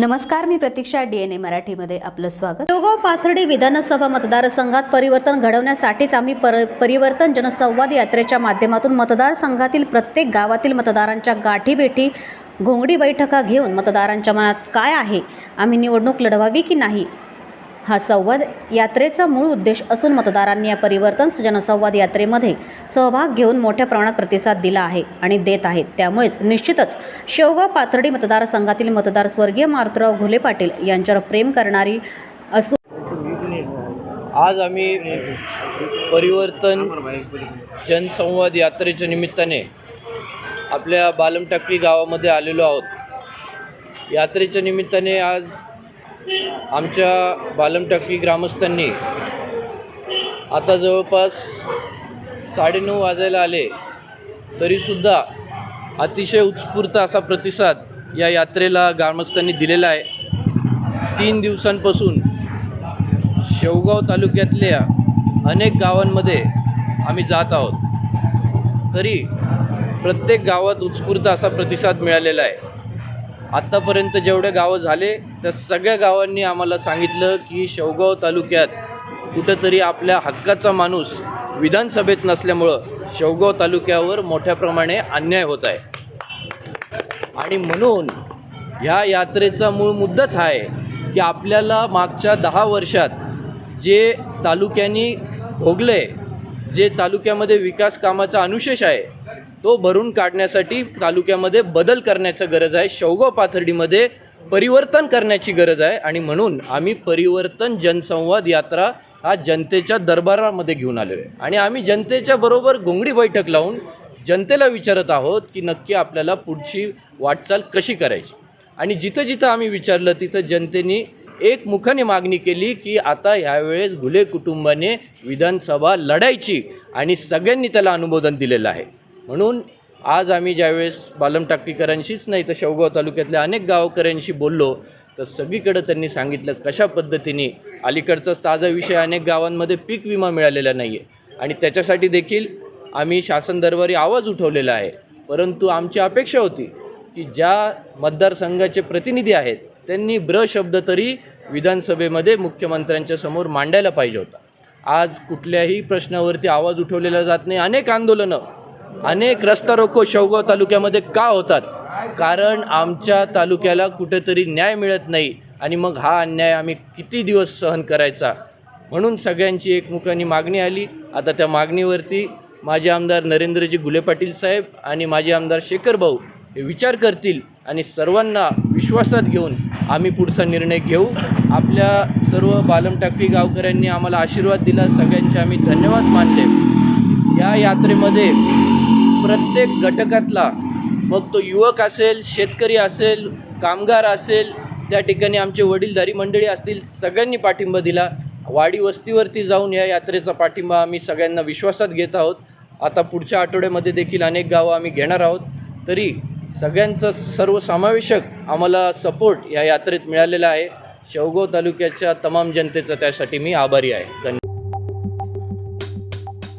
नमस्कार मी प्रतीक्षा D N A मराठीमध्ये आपलं स्वागत. शेवगाव पाथर्डी विधानसभा मतदारसंघात परिवर्तन घडवण्यासाठीच आम्ही पर परिवर्तन जनसंवाद यात्रेच्या माध्यमातून मतदारसंघातील प्रत्येक गावातील मतदारांच्या गाठीभेटी घोंगडी बैठका घेऊन मतदारांच्या मनात काय आहे आम्ही निवडणूक लढवावी की नाही हा संवाद यात्रेचा मूळ उद्देश असून मतदारांनी या परिवर्तन जनसंवाद यात्रेमध्ये सहभाग घेऊन मोठ्या प्रमाणात प्रतिसाद दिला आहे आणि देत आहेत. त्यामुळेच निश्चितच शेवगाव पाथर्डी मतदारसंघातील मतदार स्वर्गीय मारुतराव घुले पाटील यांच्यावर प्रेम करणारी असून आज आम्ही परिवर्तन जनसंवाद यात्रेच्या निमित्ताने आपल्या बालमटाकळी गावामध्ये आलेलो आहोत. यात्रेच्या निमित्ताने आज आमच्या बालमटक्की ग्रामस्थांनी आता जवळपास साडेनऊ वाजायला आले तरीसुद्धा अतिशय उत्स्फूर्त असा प्रतिसाद या यात्रेला ग्रामस्थांनी दिलेला आहे. तीन दिवसांपासून शेवगाव तालुक्यातल्या अनेक गावांमध्ये आम्ही जात आहोत. तरी प्रत्येक गावात उत्स्फूर्त असा प्रतिसाद मिळालेला आहे. आत्तापर्यंत जेवढे गावं झाले त्या सगळ्या गावांनी आम्हाला सांगितलं की शेवगाव तालुक्यात कुठंतरी आपल्या हक्काचा माणूस विधानसभेत नसल्यामुळं शेवगाव तालुक्यावर मोठ्या प्रमाणे अन्याय होत आहे. आणि म्हणून ह्या यात्रेचा मूळ मुद्दाच हा आहे की आपल्याला मागच्या दहा वर्षात जे तालुक्यांनी भोगले जे तालुक्यामध्ये विकास कामाचा अनुशेष आहे तो भरून काढण्यासाठी तालुक्यामध्ये बदल करण्याचं गरज आहे. शेवगाव पाथर्डीमध्ये परिवर्तन करण्याची गरज आहे. आणि म्हणून आम्ही परिवर्तन जनसंवाद यात्रा हा जनतेच्या दरबारामध्ये घेऊन आलो आहे आणि आम्ही जनतेच्या बरोबर घोंगडी बैठक लावून जनतेला विचारत आहोत की नक्की आपल्याला पुढची वाटचाल कशी करायची? आणि जिथं जिथं आम्ही विचारलं तिथं जनतेने एक मुखाने मागणी केली की आता ह्यावेळेस घुले कुटुंबाने विधानसभा लढायची आणि सगळ्यांनी त्याला अनुमोदन दिलेलं आहे. म्हणून आज आम्ही ज्यावेळेस बालम टाकटीकरांशीच नाही तर शेवगाव तालुक्यातल्या अनेक गावकऱ्यांशी बोललो तर सगळीकडं त्यांनी सांगितलं कशा पद्धतीने अलीकडचाच ताजा विषय अनेक गावांमध्ये पीक विमा मिळालेला नाही आहे आणि त्याच्यासाठी देखील आम्ही शासन दरबारी आवाज उठवलेला आहे. परंतु आमची अपेक्षा होती की ज्या मतदारसंघाचे प्रतिनिधी आहेत त्यांनी ब्र शब्द तरी विधानसभेमध्ये मुख्यमंत्र्यांच्या समोर मांडायला पाहिजे होता. आज कुठल्याही प्रश्नावरती आवाज उठवलेला जात नाही. अनेक आंदोलनं अनेक रस्ता रोको शेवगाव तालुक्यामध्ये का होतात? कारण आमच्या तालुक्याला कुठेतरी न्याय मिळत नाही आणि मग हा अन्याय आम्ही किती दिवस सहन करायचा? म्हणून सगळ्यांची एकमुखानी मागणी आली. आता त्या मागणीवरती माझे आमदार नरेंद्रजी गुले पाटील साहेब आणि माझे आमदार शेखर भाऊ हे विचार करतील आणि सर्वांना विश्वासात घेऊन आम्ही पुढचा निर्णय घेऊ. आपल्या सर्व बालमटाकटी गावकऱ्यांनी आम्हाला आशीर्वाद दिला. सगळ्यांचे आम्ही धन्यवाद मानले. या यात्रेमध्ये प्रत्येक घटकातला. मग तो युवक असेल शेतकरी असेल कामगार असेल त्या ठिकाणी आमचे वडीलधारी मंडळी असतील सगळ्यांनी पाठिंबा दिला. वाडी वस्तीवरती जाऊन या यात्रेचा पाठिंबा आम्ही सगळ्यांना विश्वासात घेत आहोत. आता पुढच्या आठवड्यामध्ये देखील अनेक गावं आम्ही घेणार आहोत. तरी सगळ्यांचा सर्वसमावेशक आम्हाला सपोर्ट या यात्रेत मिळालेला आहे. शेवगाव तालुक्याच्या तमाम जनतेचा त्यासाठी मी आभारी आहे. धन्यवाद.